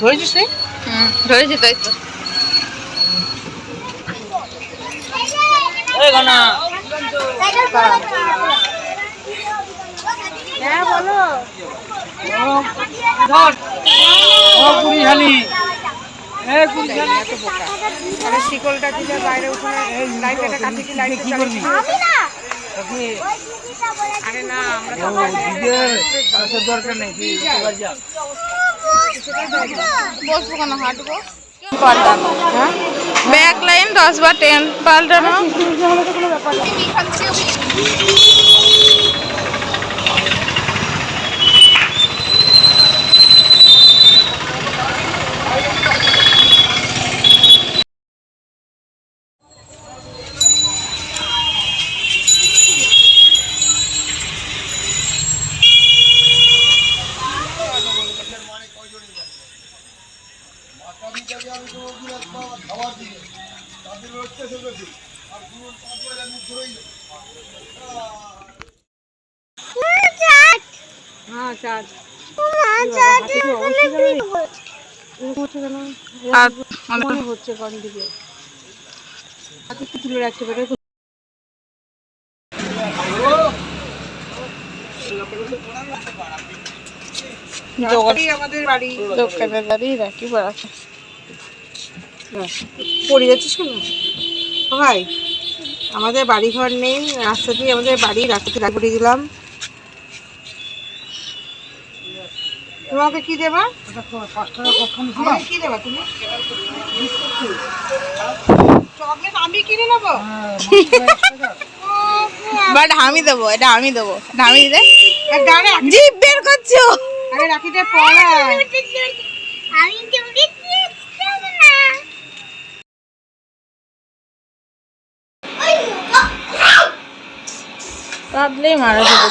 ধরেছিস রে হুম ধরেছি তাই তো। হ্যাঁ বলো। ধর। ও কুড়ি হালি শিকলটা দিলে বাইরে উঠে লাইটটা কাটি কি লাইট কি করবি? আরে না আমরা তার দরকার নেই তুই বসবো কেন হাঁটবো পাল্টানো হ্যাঁ ব্যাক লাইন দশ বা টেন পাল্টানো পারে আমাদের বাড়ি দোকানে দাঁড়িয়ে রাখি বাড়াচ্ছে পড়ে যাচ্ছিস কেন? ভাই আমাদের বাড়ি ঘর নেই রাস্তা দিয়ে আমাদের বাড়ি রাস্তাতে রাখিয়ে দিলাম। তোমাকে কি দেবা? কি দেবা তুমি? চকলেট আমি কিনে নেব? বাট আমি দেবো এটা আমি দেবো। এটা আমি দাঁড়ে জিপ বের করছ। আরে রাখিটা পড়া কাঁদলেই মারা যাবে